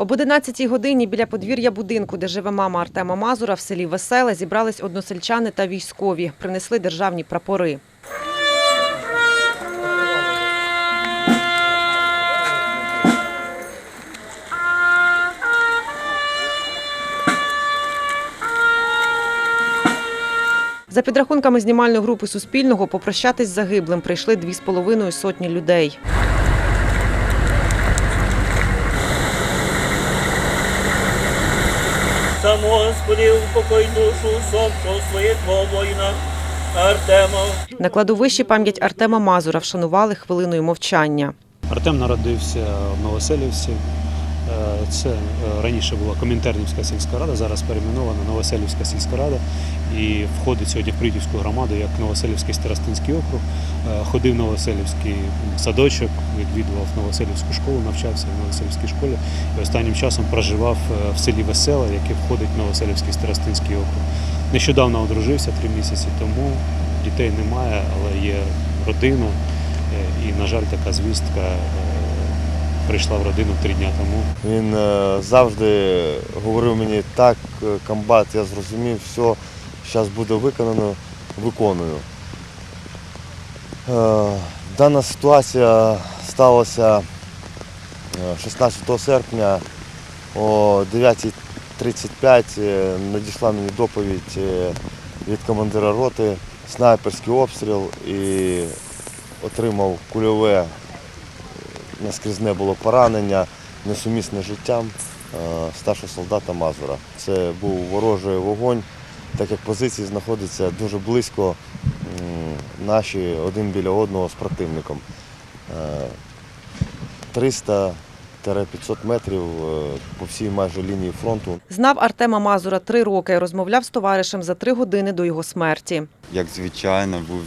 Об 11-й годині біля подвір'я будинку, де живе мама Артема Мазура, в селі Веселе, зібрались односельчани та військові. Принесли державні прапори. За підрахунками знімальної групи Суспільного, попрощатись з загиблим прийшли дві з половиною сотні людей. Сам Господи, упокой душу усопшого своєго воїна Артема. На кладовищі пам'ять Артема Мазура вшанували хвилиною мовчання. Артем народився в Новоселівці. Е, Це е, раніше була Комінтернівська сільська рада, зараз перейменована Новоселівська сільська рада і входить сьогодні в Придівську громаду як Новоселівський Старостинський округ. Е, Ходив Новоселівський садочок, відвідував Новоселівську школу, навчався в Новоселівській школі і останнім часом проживав в селі Веселе, яке входить в Новоселівський Старостинський округ. Нещодавно одружився три місяці тому. Дітей немає, але є родина. І, на жаль, така звістка прийшла в родину три дні тому. Він е, завжди говорив мені так, е, комбат, я зрозумів, все, зараз буде виконано, виконую. Е, Дана ситуація сталася е, 16 серпня о 9.35 е, надійшла мені доповідь від командира роти, снайперський обстріл і отримав кульове наскрізне було поранення, несумісне життям е, старшого солдата Мазура. Це був ворожий вогонь, так як позиції знаходяться дуже близько наші один біля одного з противником. Е, 300-500 метрів е, по всій майже лінії фронту. Знав Артема Мазура три роки. Розмовляв з товаришем за три години до його смерті. як звичайно, був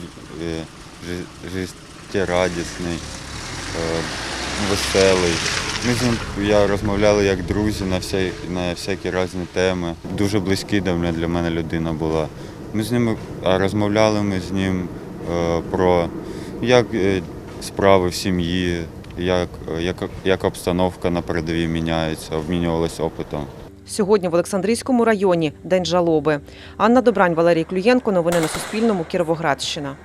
жи- життєрадісний, веселий. Ми з ним я розмовляли як друзі на, всі, на всякі різні теми. Дуже близький для мене людина була. Ми з ним розмовляли ми з ним е, про як е, справи в сім'ї, як, як, як обстановка на передовій міняється, обмінювалися опитом. Сьогодні в Олександрійському районі день жалоби. Анна Добрань, Валерій Клюєнко. Новини на Суспільному. Кіровоградщина.